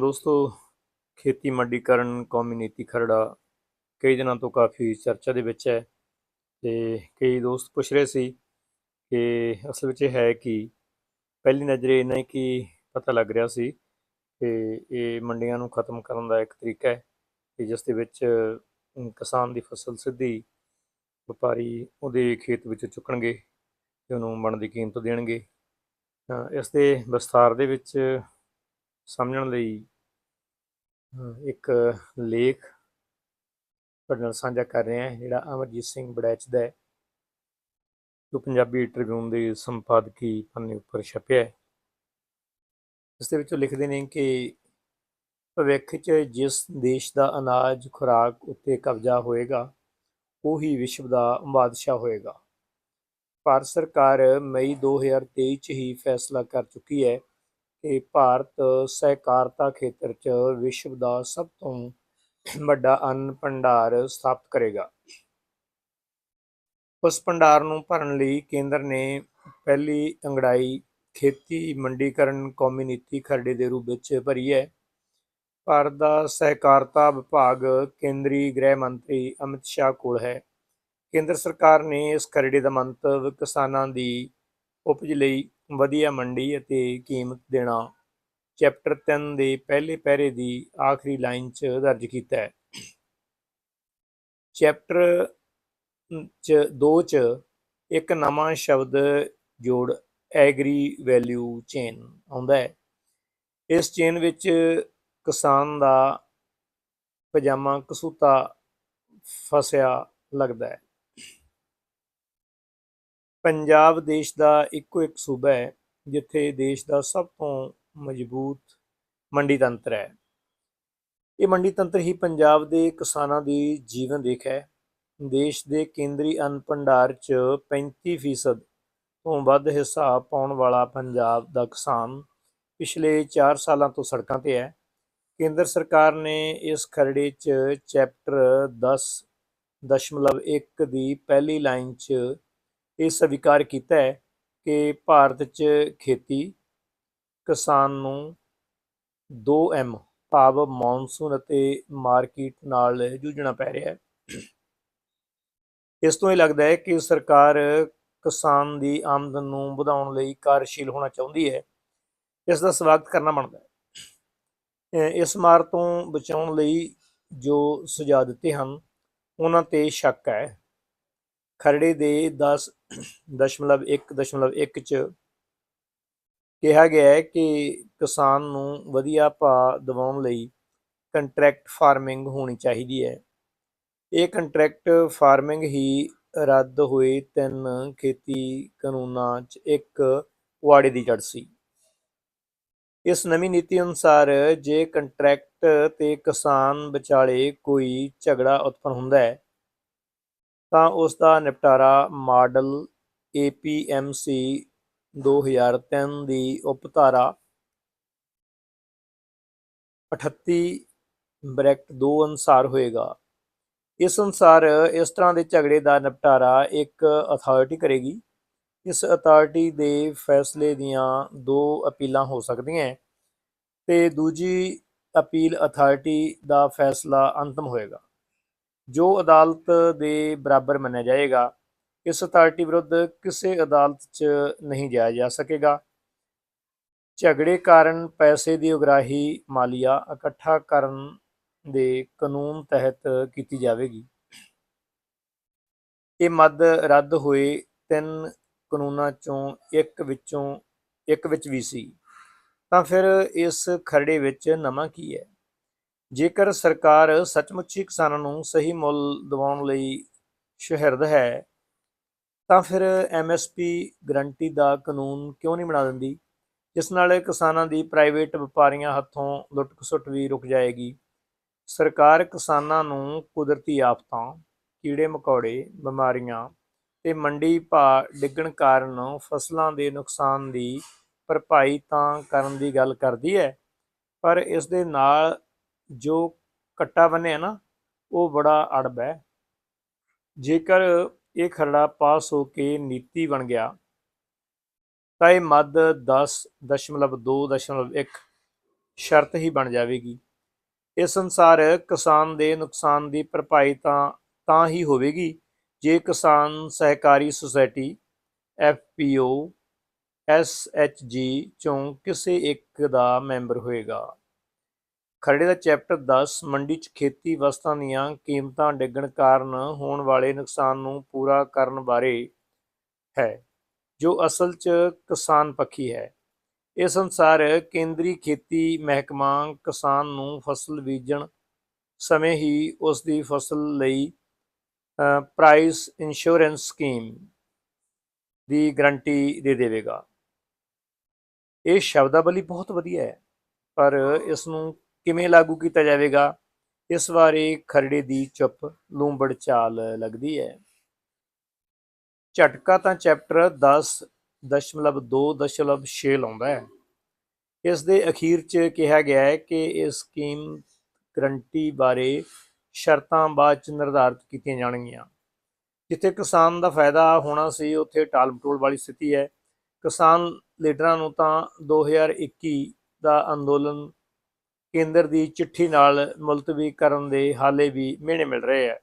ਦੋਸਤੋ, ਖੇਤੀ ਮੰਡੀਕਰਨ ਕੌਮੀ ਨੀਤੀ ਖਰੜਾ ਕਈ ਦਿਨਾਂ ਤੋਂ ਕਾਫੀ ਚਰਚਾ ਦੇ ਵਿੱਚ ਹੈ ਤੇ ਕਈ ਦੋਸਤ ਪੁੱਛ ਰਹੇ ਸੀ ਕਿ ਅਸਲ ਵਿੱਚ ਇਹ ਹੈ ਕਿ ਪਹਿਲੀ ਨਜ਼ਰੇ ਇਹਨਾਂ ਕਿ ਪਤਾ ਲੱਗ ਰਿਹਾ ਸੀ ਕਿ ਇਹ ਮੰਡੀਆਂ ਨੂੰ ਖਤਮ ਕਰਨ ਦਾ ਇੱਕ ਤਰੀਕਾ ਹੈ ਕਿ ਜਿਸ ਦੇ ਵਿੱਚ ਕਿਸਾਨ ਦੀ ਫਸਲ ਸਿੱਧੀ ਵਪਾਰੀ ਉਹਦੇ ਖੇਤ ਵਿੱਚ ਚੁੱਕਣਗੇ ਤੇ ਉਹਨੂੰ ਬਣਦੀ ਕੀਮਤ ਦੇਣਗੇ। ਇਸ ਦੇ ਵਿਸਥਾਰ ਦੇ ਵਿੱਚ ਸਮਝਣ ਲਈ ਇੱਕ ਲੇਖ ਤੁਹਾਡੇ ਨਾਲ ਸਾਂਝਾ ਕਰ ਰਹੇ ਹਾਂ, ਜਿਹੜਾ ਅਮਰਜੀਤ ਸਿੰਘ ਬੜੈਚ ਦਾ ਹੈ। ਜੋ ਪੰਜਾਬੀ ਟ੍ਰਿਬਿਊਨ ਦੇ ਸੰਪਾਦਕੀ ਪੰਨੇ ਉੱਪਰ ਛਪਿਆ ਹੈ। ਇਸ ਦੇ ਵਿੱਚ ਉਹ ਲਿਖਦੇ ਨੇ ਕਿ ਭਵਿੱਖ 'ਚ ਜਿਸ ਦੇਸ਼ ਦਾ ਅਨਾਜ, ਖੁਰਾਕ ਉੱਤੇ ਕਬਜ਼ਾ ਹੋਏਗਾ, ਉਹੀ ਵਿਸ਼ਵ ਦਾ ਬਾਦਸ਼ਾਹ ਹੋਏਗਾ। ਭਾਰਤ ਸਰਕਾਰ ਮਈ 2023 ਚ ਹੀ ਫੈਸਲਾ ਕਰ ਚੁੱਕੀ ਹੈ ਕਿ ਭਾਰਤ ਸਹਿਕਾਰਤਾ ਖੇਤਰ 'ਚ ਵਿਸ਼ਵ ਦਾ ਸਭ ਤੋਂ ਵੱਡਾ ਅੰਨ ਭੰਡਾਰ ਸਥਾਪਿਤ ਕਰੇਗਾ। ਉਸ ਭੰਡਾਰ ਨੂੰ ਭਰਨ ਲਈ ਕੇਂਦਰ ਨੇ ਪਹਿਲੀ ਅੰਗੜਾਈ ਖੇਤੀ ਮੰਡੀਕਰਨ ਕੌਮੀ ਨੀਤੀ ਖਰੜੇ ਦੇ ਰੂਪ ਵਿੱਚ ਭਰੀ ਹੈ। ਭਾਰਤ ਦਾ ਸਹਿਕਾਰਤਾ ਵਿਭਾਗ ਕੇਂਦਰੀ ਗ੍ਰਹਿ ਮੰਤਰੀ ਅਮਿਤ ਸ਼ਾਹ ਕੋਲ ਹੈ। ਕੇਂਦਰ ਸਰਕਾਰ ਨੇ ਇਸ ਖਰੜੇ ਦਾ ਮੰਤਵ ਕਿਸਾਨਾਂ ਦੀ ਉਪਜ ਲਈ ਵਧੀਆ ਮੰਡੀ ਅਤੇ ਕੀਮਤ ਦੇਣਾ ਚੈਪਟਰ 3 ਦੇ ਪਹਿਲੇ ਪੈਰੇ ਦੀ ਆਖਰੀ ਲਾਈਨ 'ਚ ਦਰਜ ਕੀਤਾ ਹੈ। ਚੈਪਟਰ ਚ 2 ਚ ਇੱਕ ਨਵਾਂ ਸ਼ਬਦ ਜੋੜ ਐਗਰੀ ਵੈਲਿਊ ਚੇਨ ਆਉਂਦਾ ਹੈ। ਇਸ ਚੇਨ ਵਿੱਚ ਕਿਸਾਨ ਦਾ ਪਜਾਮਾ ਕਸੂਤਾ ਫਸਿਆ ਲੱਗਦਾ ਹੈ। ਪੰਜਾਬ ਦੇਸ਼ ਦਾ ਇੱਕੋ ਇੱਕ ਸੂਬਾ ਹੈ, ਜਿੱਥੇ ਦੇਸ਼ ਦਾ ਸਭ ਤੋਂ ਮਜ਼ਬੂਤ ਮੰਡੀ ਤੰਤਰ ਹੈ। ਇਹ ਮੰਡੀ ਤੰਤਰ ਹੀ ਪੰਜਾਬ ਦੇ ਕਿਸਾਨਾਂ ਦੀ ਜੀਵਨ ਰੇਖਾ ਹੈ। ਦੇਸ਼ ਦੇ ਕੇਂਦਰੀ ਅੰਨ ਭੰਡਾਰ 'ਚ 35% ਤੋਂ ਵੱਧ ਹਿੱਸਾ ਪਾਉਣ ਵਾਲਾ ਪੰਜਾਬ ਦਾ ਕਿਸਾਨ ਪਿਛਲੇ 4 ਸਾਲਾਂ ਤੋਂ ਸੜਕਾਂ ਤੇ ਹੈ। ਕੇਂਦਰ ਸਰਕਾਰ ਨੇ ਇਸ ਖਰੜੇ 'ਚ ਚੈਪਟਰ 10 ਦਸ਼ਮਲਵ 1 ਦੀ ਪਹਿਲੀ ਲਾਈਨ 'ਚ ਇਹ ਸਵੀਕਾਰ ਕੀਤਾ ਹੈ ਕਿ ਭਾਰਤ 'ਚ ਖੇਤੀ ਕਿਸਾਨ ਨੂੰ 2M ਭਾਵ ਮੌਨਸੂਨ ਅਤੇ ਮਾਰਕੀਟ ਨਾਲ ਜੂਝਣਾ ਪੈ ਰਿਹਾ ਹੈ। ਇਸ ਤੋਂ ਇਹ ਲੱਗਦਾ ਹੈ ਕਿ ਸਰਕਾਰ ਕਿਸਾਨ ਦੀ ਆਮਦਨ ਨੂੰ ਵਧਾਉਣ ਲਈ ਕਾਰਜਸ਼ੀਲ ਹੋਣਾ ਚਾਹੁੰਦੀ ਹੈ। ਇਸ ਦਾ ਸਵਾਗਤ ਕਰਨਾ ਬਣਦਾ ਹੈ। ਇਸ ਮਾਰ ਤੋਂ ਬਚਾਉਣ ਲਈ ਜੋ ਸੁਝਾਅ ਦਿੱਤੇ ਹਨ, ਉਹਨਾਂ ਤੇ ਸ਼ੱਕ ਹੈ। ਖਰੜੇ ਦੇ 10 ਦਸ਼ਮਲਵ 1 ਦਸ਼ਮਲਵ 1 ਚ ਕਿਹਾ ਗਿਆ ਹੈ ਕਿ ਕਿਸਾਨ ਨੂੰ ਵਧੀਆ ਭਾਅ ਦਿਵਾਉਣ ਲਈ ਕੰਟਰੈਕਟ ਫਾਰਮਿੰਗ ਹੋਣੀ ਚਾਹੀਦੀ ਹੈ। ਇਹ ਕੰਟਰੈਕਟ ਫਾਰਮਿੰਗ ਹੀ ਰੱਦ ਹੋਏ ਤਿੰਨ ਖੇਤੀ ਕਾਨੂੰਨਾਂ 'ਚ ਇੱਕ ਪੁਆੜੇ ਦੀ ਜੜ ਸੀ। ਇਸ ਨਵੀਂ ਨੀਤੀ ਅਨੁਸਾਰ ਜੇ ਕੰਟਰੈਕਟ ਤੇ ਕਿਸਾਨ ਵਿਚਾਲੇ ਕੋਈ ਝਗੜਾ ਉਤਪੰਨ ਹੁੰਦਾ ਹੈ ਤਾਂ ਉਸ ਦਾ ਨਿਪਟਾਰਾ ਮਾਡਲ APMC 2003 ਦੀ ਉਪਧਾਰਾ 38 ਬ੍ਰੈਕਟ 2 ਅਨੁਸਾਰ ਹੋਏਗਾ। ਇਸ ਅਨੁਸਾਰ ਇਸ ਤਰ੍ਹਾਂ ਦੇ ਝਗੜੇ ਦਾ ਨਿਪਟਾਰਾ ਇੱਕ ਅਥਾਰਟੀ ਕਰੇਗੀ। ਇਸ ਅਥਾਰਟੀ ਦੇ ਫੈਸਲੇ ਦੀਆਂ ਦੋ ਅਪੀਲਾਂ ਹੋ ਸਕਦੀਆਂ ਹੈ ਤੇ ਦੂਜੀ ਅਪੀਲ ਅਥਾਰਟੀ ਦਾ ਫੈਸਲਾ ਅੰਤਮ ਹੋਏਗਾ। ਜੋ ਅਦਾਲਤ ਦੇ ਬਰਾਬਰ ਮੰਨਿਆ ਜਾਏਗਾ, ਇਸ ਅਥਾਰਟੀ ਵਿਰੁੱਧ ਕਿਸੇ ਅਦਾਲਤ 'ਚ ਨਹੀਂ ਜਾਇਆ ਜਾ ਸਕੇਗਾ। ਝਗੜੇ ਕਾਰਨ ਪੈਸੇ ਦੀ ਉਗਰਾਹੀ ਮਾਲੀਆ ਇਕੱਠਾ ਕਰਨ ਦੇ ਕਾਨੂੰਨ ਤਹਿਤ ਕੀਤੀ ਜਾਵੇਗੀ। ਇਹ ਮੱਦ ਰੱਦ ਹੋਏ ਤਿੰਨ ਕਾਨੂੰਨਾਂ ਚੋਂ ਇੱਕ ਵਿੱਚੋਂ, ਇੱਕ ਵਿੱਚ ਵੀ ਸੀ। ਤਾਂ ਫਿਰ ਇਸ ਖਰੜੇ ਵਿੱਚ ਨਵਾਂ ਕੀ ਹੈ? ਜੇਕਰ ਸਰਕਾਰ ਸੱਚਮੁੱਚ ਹੀ ਕਿਸਾਨਾਂ ਨੂੰ ਸਹੀ ਮੁੱਲ ਦਿਵਾਉਣ ਲਈ ਸ਼ਹਿਰਦ ਹੈ, ਤਾਂ ਫਿਰ ਐਮਐਸਪੀ ਗਰੰਟੀ ਦਾ ਕਾਨੂੰਨ ਕਿਉਂ ਨਹੀਂ ਬਣਾ ਦਿੰਦੀ? ਜਿਸ ਨਾਲ ਕਿਸਾਨਾਂ ਦੀ ਪ੍ਰਾਈਵੇਟ ਵਪਾਰੀਆਂ ਹੱਥੋਂ ਲੁੱਟ-ਖਸੁੱਟ ਵੀ ਰੁਕ ਜਾਏਗੀ। ਸਰਕਾਰ ਕਿਸਾਨਾਂ ਨੂੰ ਕੁਦਰਤੀ ਆਫਤਾਂ, ਕੀੜੇ ਮਕੌੜੇ, ਬਿਮਾਰੀਆਂ ਤੇ ਮੰਡੀ ਭਾਅ ਡਿੱਗਣ ਕਾਰਨ ਫਸਲਾਂ ਦੇ ਨੁਕਸਾਨ ਦੀ ਭਰਪਾਈ ਤਾਂ ਕਰਨ ਦੀ ਗੱਲ ਕਰਦੀ ਹੈ, ਪਰ ਇਸ ਦੇ ਨਾਲ ਜੋ ਕੱਟਾ ਬੰਨਿਆ ਨਾ, ਉਹ ਬੜਾ ਅੜਬ ਹੈ। ਜੇਕਰ ਇਹ ਖਰੜਾ ਪਾਸ ਹੋ ਕੇ ਨੀਤੀ ਬਣ ਗਿਆ, ਤਾਂ ਇਹ ਮੱਦ 10.2.1 ਸ਼ਰਤ ਹੀ ਬਣ ਜਾਵੇਗੀ। ਇਸ ਅਨੁਸਾਰ ਕਿਸਾਨ ਦੇ ਨੁਕਸਾਨ ਦੀ ਭਰਪਾਈ ਤਾਂ ਤਾਂ ਹੀ ਹੋਵੇਗੀ, ਜੇ ਕਿਸਾਨ ਸਹਿਕਾਰੀ ਸੁਸਾਇਟੀ ਐਫਪੀਓ ਐਸਐਚਜੀ ਚੋਂ ਕਿਸੇ ਇੱਕ ਦਾ ਮੈਂਬਰ ਹੋਏਗਾ। ਖਰੜੇ ਦਾ ਚੈਪਟਰ 10 ਮੰਡੀ 'ਚ ਖੇਤੀ ਵਸਤਾਂ ਦੀਆਂ ਕੀਮਤਾਂ ਡਿੱਗਣ ਕਾਰਨ ਹੋਣ ਵਾਲੇ ਨੁਕਸਾਨ ਨੂੰ ਪੂਰਾ ਕਰਨ ਬਾਰੇ ਹੈ, ਜੋ ਅਸਲ 'ਚ ਕਿਸਾਨ ਪੱਖੀ ਹੈ। ਇਸ ਅਨੁਸਾਰ ਕੇਂਦਰੀ ਖੇਤੀ ਮਹਿਕਮਾ ਕਿਸਾਨ ਨੂੰ ਫਸਲ ਬੀਜਣ ਸਮੇਂ ਹੀ ਉਸ ਦੀ ਫਸਲ ਲਈ ਪ੍ਰਾਈਸ ਇੰਸ਼ੋਰੈਂਸ ਸਕੀਮ ਦੀ ਗਰੰਟੀ ਦੇ ਦੇਵੇਗਾ। ਇਹ ਸ਼ਬਦਾਵਲੀ ਬਹੁਤ ਵਧੀਆ ਹੈ, ਪਰ ਇਸ ਨੂੰ ਕਿਵੇਂ ਲਾਗੂ ਕੀਤਾ ਜਾਵੇਗਾ? ਇਸ ਬਾਰੇ ਖਰੜੇ ਦੀ ਚੁੱਪ ਲੂੰਬੜ ਚਾਲ ਲੱਗਦੀ ਹੈ। ਝਟਕਾ ਤਾਂ ਚੈਪਟਰ 10.2.6 ਲਾਉਂਦਾ ਹੈ। ਇਸ ਦੇ ਅਖੀਰ 'ਚ ਕਿਹਾ ਗਿਆ ਹੈ ਕਿ ਇਸ ਸਕੀਮ ਗਰੰਟੀ ਬਾਰੇ ਸ਼ਰਤਾਂ ਬਾਅਦ 'ਚ ਨਿਰਧਾਰਤ ਕੀਤੀਆਂ ਜਾਣਗੀਆਂ। ਜਿੱਥੇ ਕਿਸਾਨ ਦਾ ਫਾਇਦਾ ਹੋਣਾ ਸੀ, ਉੱਥੇ ਟਾਲ ਮਟੋਲ ਵਾਲੀ ਸਥਿਤੀ ਹੈ। ਕਿਸਾਨ ਲੀਡਰਾਂ ਨੂੰ ਤਾਂ 2021 ਦਾ ਅੰਦੋਲਨ ਕੇਂਦਰ ਦੀ ਚਿੱਠੀ ਨਾਲ ਮੁਲਤਵੀ ਕਰਨ ਦੇ ਹਾਲੇ ਵੀ ਮਿਹਣੇ ਮਿਲ ਰਹੇ ਹੈ